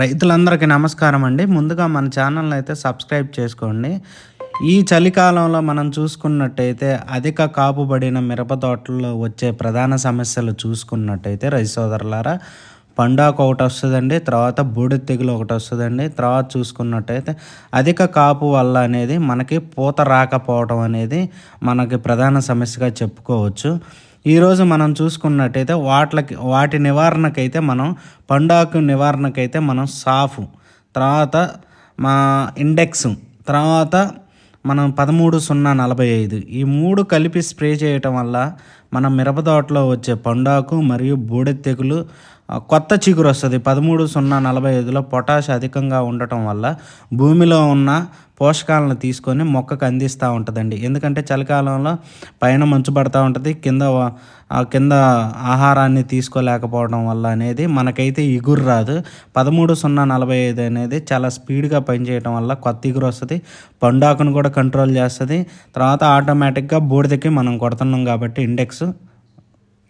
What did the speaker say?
రైతులందరికీ నమస్కారం అండి. ముందుగా మన ఛానల్ని అయితే సబ్స్క్రైబ్ చేసుకోండి. ఈ చలికాలంలో మనం చూసుకున్నట్టయితే అధిక కాపుబడిన మిరప తోటల్లో వచ్చే ప్రధాన సమస్యలు చూసుకున్నట్టయితే రైతు సోదరులారా పండాకు ఒకటి వస్తుందండి తర్వాత బూడిద తెగులు ఒకటి వస్తుందండి. తర్వాత చూసుకున్నట్టయితే అధిక కాపు వల్ల అనేది మనకి పూత రాకపోవడం అనేది మనకి ప్రధాన సమస్యగా చెప్పుకోవచ్చు. ఈరోజు మనం చూసుకున్నట్టయితే వాటికి వాటి నివారణకైతే మనం పండాకు నివారణకైతే మనం సాఫ్ తర్వాత మా ఇండెక్స్ తర్వాత మనం పదమూడు సున్నా నలభై ఐదు. ఈ మూడు కలిపి స్ప్రే చేయటం వల్ల మన మిరప తోటలో వచ్చే పండాకు మరియు బూడిద తెగులు కొత్త చిగురు వస్తుంది. పదమూడు సున్నా నలభై ఐదులో పొటాష్ అధికంగా ఉండటం వల్ల భూమిలో ఉన్న పోషకాలను తీసుకొని మొక్కకు అందిస్తూ ఉంటుందండి. ఎందుకంటే చలికాలంలో పైన మంచు పడతా ఉంటుంది. కింద కింద ఆహారాన్ని తీసుకోలేకపోవడం వల్ల అనేది మనకైతే ఇగురు రాదు. పదమూడు సున్నా నలభై ఐదు అనేది చాలా స్పీడ్గా పనిచేయడం వల్ల కొత్త ఇగురు వస్తుంది. పండాకును కూడా కంట్రోల్ చేస్తుంది. తర్వాత ఆటోమేటిక్గా బూడిదకి మనం కొడుతున్నాం కాబట్టి ఇండెక్స్